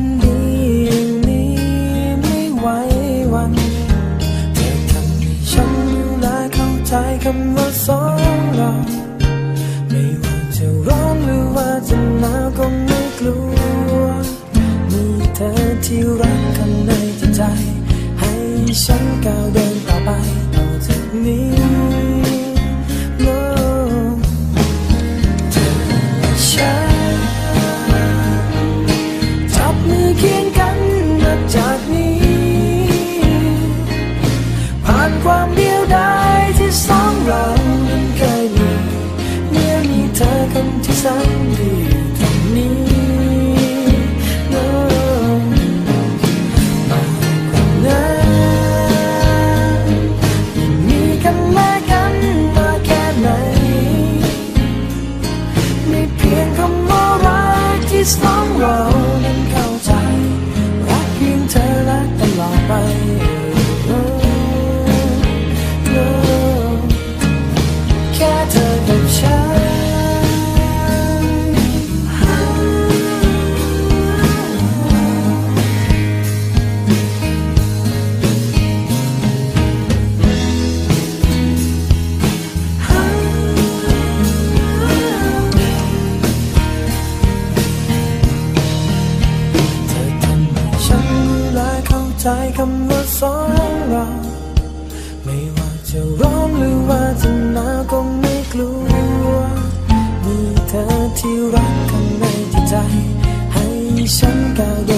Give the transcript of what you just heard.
คนดียวนี้ไม่ไหววันเธอทำให้ฉันรู้และเข้าใจคำว่าสองเราไม่ว่าจะร้อนหรือว่าจะหนาวก็ไม่กลัวมีเธอที่รักข้างในจิตใจ ให้ฉันก้าวเดินต่อไปต่อจากนี้ คน คำว่าสองเรา ไม่ว่าจะร้อนหรือว่าจะหนาวก็ไม่กลัว มีเธอที่รักข้างในจิตใจ ให้ฉันก้าวเดิ